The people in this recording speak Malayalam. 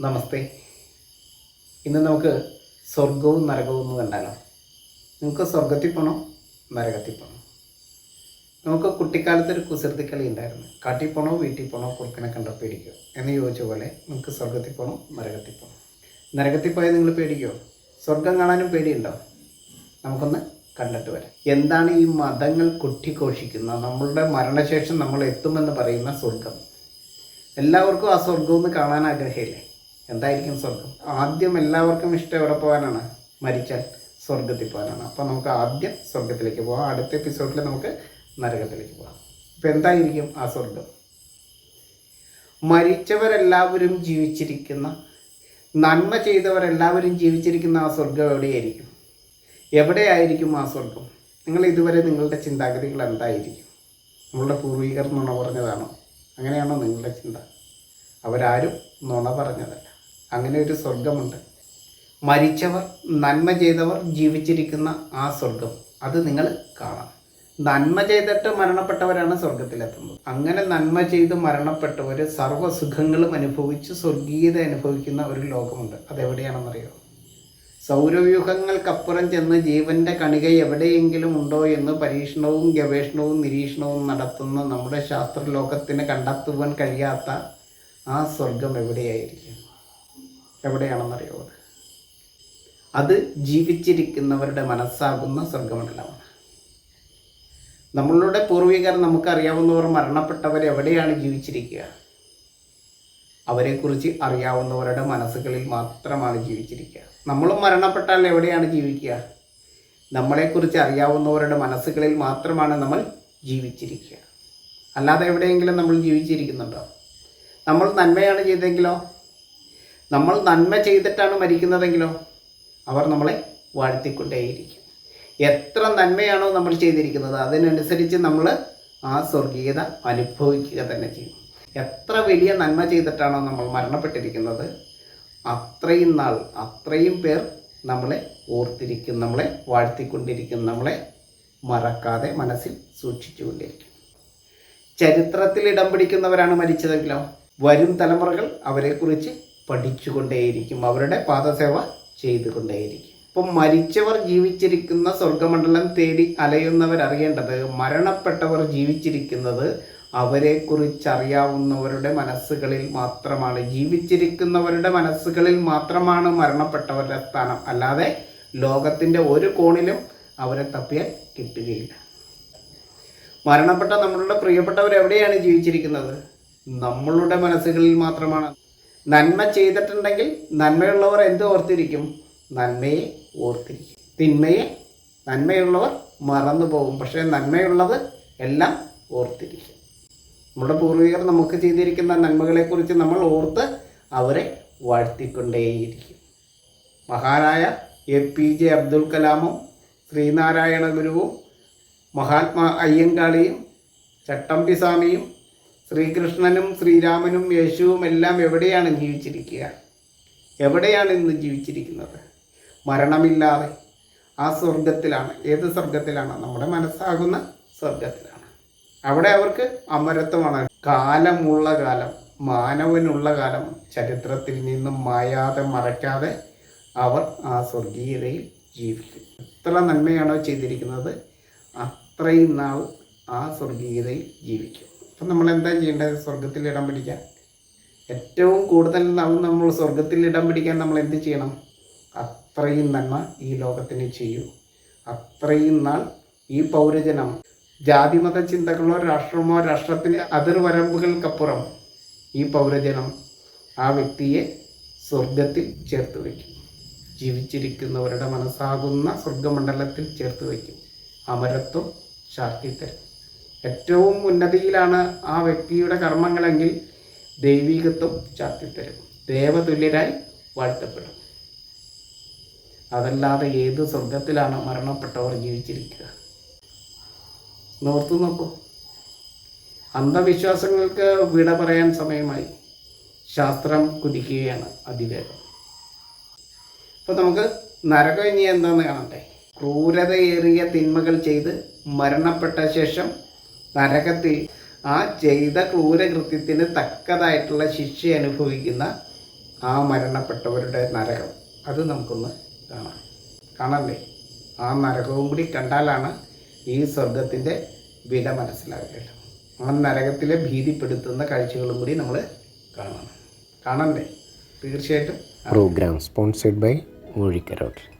നമസ്തേ. ഇന്ന് നമുക്ക് സ്വർഗവും നരകവും ഒന്ന് കണ്ടാലോ? നമുക്ക് സ്വർഗത്തിൽ പോകണോ നരകത്തിൽ പോകണോ നമുക്ക് കുട്ടിക്കാലത്ത് ഒരു കുസൃതി കളി ഉണ്ടായിരുന്നു. കാട്ടിൽ പോണോ വീട്ടിൽ പോണോ കുറുക്കനെ കണ്ടോ പേടിക്കോ? എന്ന് ചോദിച്ച പോലെ നമുക്ക് സ്വർഗത്തിൽ പോകണോ നരകത്തിൽ പോകണം നരകത്തിൽ പോയാൽ നിങ്ങൾ പേടിക്കോ? സ്വർഗം കാണാനും പേടിയുണ്ടോ? നമുക്കൊന്ന് കണ്ടിട്ട് വരാം. എന്താണ് ഈ മതങ്ങൾ കൊട്ടിഘോഷിക്കുന്ന നമ്മളുടെ മരണശേഷം നമ്മൾ എത്തുമെന്ന് പറയുന്ന സ്വർഗം എല്ലാവർക്കും ആ സ്വർഗം ഒന്ന് കാണാൻ ആഗ്രഹമില്ലേ? എന്തായിരിക്കും സ്വർഗം ആദ്യം എല്ലാവർക്കും ഇഷ്ടം എവിടെ പോകാനാണ്? മരിച്ചാൽ സ്വർഗത്തിൽ പോകാനാണ്. അപ്പോൾ നമുക്ക് ആദ്യം സ്വർഗത്തിലേക്ക് പോകാം. അടുത്ത എപ്പിസോഡിൽ നമുക്ക് നരകത്തിലേക്ക് പോകാം. അപ്പോൾ എന്തായിരിക്കും ആ സ്വർഗം മരിച്ചവരെല്ലാവരും ജീവിച്ചിരിക്കുന്ന നന്മ ചെയ്തവരെല്ലാവരും ജീവിച്ചിരിക്കുന്ന ആ സ്വർഗം എവിടെയായിരിക്കും? എവിടെയായിരിക്കും ആ സ്വർഗം നിങ്ങൾ ഇതുവരെ നിങ്ങളുടെ ചിന്താഗതികൾ എന്തായിരിക്കും? നമ്മളുടെ പൂർവികർ നുണ പറഞ്ഞതാണോ? അങ്ങനെയാണോ നിങ്ങളുടെ ചിന്ത? അവരാരും നുണ പറഞ്ഞതല്ല. അങ്ങനെ ഒരു സ്വർഗമുണ്ട് മരിച്ചവർ നന്മ ചെയ്തവർ ജീവിച്ചിരിക്കുന്ന ആ സ്വർഗം അത് നിങ്ങൾ കാണാം. നന്മ ചെയ്തിട്ട് മരണപ്പെട്ടവരാണ് സ്വർഗത്തിലെത്തുന്നത് അങ്ങനെ നന്മ ചെയ്ത് മരണപ്പെട്ടവർ സർവസുഖങ്ങളും അനുഭവിച്ച് സ്വർഗീയത അനുഭവിക്കുന്ന ഒരു ലോകമുണ്ട്. അതെവിടെയാണെന്നറിയോ? സൗരവ്യൂഹങ്ങൾക്കപ്പുറം ചെന്ന് ജീവന്റെ കണിക എവിടെയെങ്കിലും ഉണ്ടോ എന്ന് പരീക്ഷണവും ഗവേഷണവും നിരീക്ഷണവും നടത്തുന്ന നമ്മുടെ ശാസ്ത്രലോകത്തിന് കണ്ടെത്തുവാൻ കഴിയാത്ത ആ സ്വർഗം എവിടെയായിരിക്കും? എവിടെയാണെന്നറിയോ അത്? അത് ജീവിച്ചിരിക്കുന്നവരുടെ മനസ്സാകുന്ന സ്വർഗമണ്ഡലമാണ് നമ്മളുടെ പൂർവികർ നമുക്കറിയാവുന്നവർ മരണപ്പെട്ടവർ എവിടെയാണ് ജീവിച്ചിരിക്കുക? അവരെക്കുറിച്ച് അറിയാവുന്നവരുടെ മനസ്സുകളിൽ മാത്രമാണ് ജീവിച്ചിരിക്കുക. നമ്മളും മരണപ്പെട്ടാൽ എവിടെയാണ് ജീവിക്കുക? നമ്മളെക്കുറിച്ച് അറിയാവുന്നവരുടെ മനസ്സുകളിൽ മാത്രമാണ് നമ്മൾ ജീവിച്ചിരിക്കുക. അല്ലാതെ എവിടെയെങ്കിലും നമ്മൾ ജീവിച്ചിരിക്കുന്നുണ്ടോ? നമ്മൾ നന്മയാണ് ചെയ്തെങ്കിലോ നമ്മൾ നന്മ ചെയ്തിട്ടാണ് മരിക്കുന്നതെങ്കിലോ അവർ നമ്മളെ വാഴ്ത്തിക്കൊണ്ടേയിരിക്കും. എത്ര നന്മയാണോ നമ്മൾ ചെയ്തിരിക്കുന്നത് അതിനനുസരിച്ച് നമ്മൾ ആ സ്വർഗീയത അനുഭവിക്കുക തന്നെ ചെയ്യും. എത്ര വലിയ നന്മ ചെയ്തിട്ടാണോ നമ്മൾ മരണപ്പെട്ടിരിക്കുന്നത് അത്രയും നാൾ അത്രയും പേർ നമ്മളെ ഓർത്തിരിക്കും നമ്മളെ വാഴ്ത്തിക്കൊണ്ടിരിക്കും നമ്മളെ മറക്കാതെ മനസ്സിൽ സൂക്ഷിച്ചുകൊണ്ടിരിക്കും. ചരിത്രത്തിൽ ഇടം പിടിക്കുന്നവരാണ് മരിച്ചതെങ്കിലോ വരും തലമുറകൾ അവരെക്കുറിച്ച് പഠിച്ചുകൊണ്ടേയിരിക്കും. അവരുടെ പാദസേവ ചെയ്തുകൊണ്ടേയിരിക്കും. ഇപ്പം മരിച്ചവർ ജീവിച്ചിരിക്കുന്ന സ്വർഗമണ്ഡലം തേടി അലയുന്നവർ അറിയേണ്ടത് മരണപ്പെട്ടവർ ജീവിച്ചിരിക്കുന്നത് അവരെക്കുറിച്ചറിയാവുന്നവരുടെ മനസ്സുകളിൽ മാത്രമാണ്. ജീവിച്ചിരിക്കുന്നവരുടെ മനസ്സുകളിൽ മാത്രമാണ് മരണപ്പെട്ടവരുടെ സ്ഥാനം. അല്ലാതെ ലോകത്തിന്റെ ഒരു കോണിലും അവരെ തപ്പിയാൽ കിട്ടുകയില്ല. മരണപ്പെട്ട നമ്മളുടെ പ്രിയപ്പെട്ടവർ എവിടെയാണ് ജീവിച്ചിരിക്കുന്നത്? നമ്മളുടെ മനസ്സുകളിൽ മാത്രമാണ്. നന്മ ചെയ്തിട്ടുണ്ടെങ്കിൽ നന്മയുള്ളവർ എന്ത് ഓർത്തിരിക്കും? നന്മയെ ഓർത്തിരിക്കും. തിന്മയെ നന്മയുള്ളവർ മറന്നു പോകും. പക്ഷേ നന്മയുള്ളത് എല്ലാം ഓർത്തിരിക്കും. നമ്മുടെ പൂർവികർ നമുക്ക് ചെയ്തിരിക്കുന്ന നന്മകളെക്കുറിച്ച് നമ്മൾ ഓർത്ത് അവരെ വാഴ്ത്തിക്കൊണ്ടേയിരിക്കും. മഹാനായ എ പി ജെ അബ്ദുൽ കലാമും ശ്രീനാരായണ ഗുരുവും മഹാത്മാ അയ്യങ്കാളിയും ചട്ടമ്പി സ്വാമിയും ശ്രീകൃഷ്ണനും ശ്രീരാമനും യേശുവും എല്ലാം എവിടെയാണ് ജീവിച്ചിരിക്കുക? എവിടെയാണ് ഇന്ന് ജീവിച്ചിരിക്കുന്നത്? മരണമില്ലാതെ ആ സ്വർഗത്തിലാണ് ഏത് സ്വർഗത്തിലാണ് നമ്മുടെ മനസ്സാകുന്ന സ്വർഗത്തിലാണ് അവിടെ അവർക്ക് അമരത്വമാണ്. കാലമുള്ള കാലം മാനവനുള്ള കാലം ചരിത്രത്തിൽ നിന്നും മായാതെ മറയ്ക്കാതെ അവർ ആ സ്വർഗീയതയിൽ ജീവിക്കും. എത്ര നന്മയാണോ ചെയ്തിരിക്കുന്നത്. അത്രയും നാൾ ആ സ്വർഗീയതയിൽ ജീവിക്കും. അപ്പം നമ്മൾ എന്താ ചെയ്യേണ്ടത്? സ്വർഗത്തിൽ ഇടം പിടിക്കാൻ. ഏറ്റവും കൂടുതൽ നാളും നമ്മൾ സ്വർഗത്തിൽ ഇടം പിടിക്കാൻ നമ്മൾ എന്ത് ചെയ്യണം? അത്രയും നന്മ ഈ ലോകത്തിന് ചെയ്യൂ. അത്രയും നാൾ ഈ പൗരജനം ജാതിമത ചിന്തകളോ രാഷ്ട്രമോ രാഷ്ട്രത്തിന് അതിർവരമ്പുകൾക്കപ്പുറം ഈ പൗരജനം ആ വ്യക്തിയെ സ്വർഗത്തിൽ ചേർത്ത് വയ്ക്കും. ജീവിച്ചിരിക്കുന്നവരുടെ മനസ്സാകുന്ന സ്വർഗമണ്ഡലത്തിൽ ചേർത്ത് വയ്ക്കും. അമരത്വം ചാർത്തിത്തരും ഏറ്റവും ഉന്നതിയിലാണ് ആ വ്യക്തിയുടെ കർമ്മങ്ങളെങ്കിൽ ദൈവീകത്വം ചാത്തിത്തരും ദേവതുല്യരായി വാഴ്ത്തപ്പെടും. അതല്ലാതെ ഏത് സ്വർഗത്തിലാണ് മരണപ്പെട്ടവർ ജീവിച്ചിരിക്കുക? നോർത്തു നോക്കൂ. അന്ധവിശ്വാസങ്ങൾക്ക് വിട പറയാൻ സമയമായി. ശാസ്ത്രം കുതിക്കുകയാണ് അതിവേഗം. അപ്പോൾ നമുക്ക് നരകം ഇനി എന്താന്ന് കാണട്ടെ? ക്രൂരതയേറിയ തിന്മകൾ ചെയ്ത് മരണപ്പെട്ട ശേഷം നരകത്തിൽ ആ ചെയ്ത ക്രൂരകൃത്യത്തിന് തക്കതായിട്ടുള്ള ശിക്ഷ അനുഭവിക്കുന്ന ആ മരണപ്പെട്ടവരുടെ നരകം. അത് നമുക്കൊന്ന് കാണാം. കാണല്ലേ ആ നരകവും കൂടി കണ്ടാലാണ് ഈ സ്വർഗത്തിന്റെ വില മനസ്സിലാക്കുകയുള്ളൂ ആ നരകത്തിലെ ഭീതിപ്പെടുത്തുന്ന കാഴ്ചകളും കൂടി നമ്മൾ കാണണം. കാണണ്ടേ? തീർച്ചയായിട്ടും. Programme sponsored by Moozhikkarott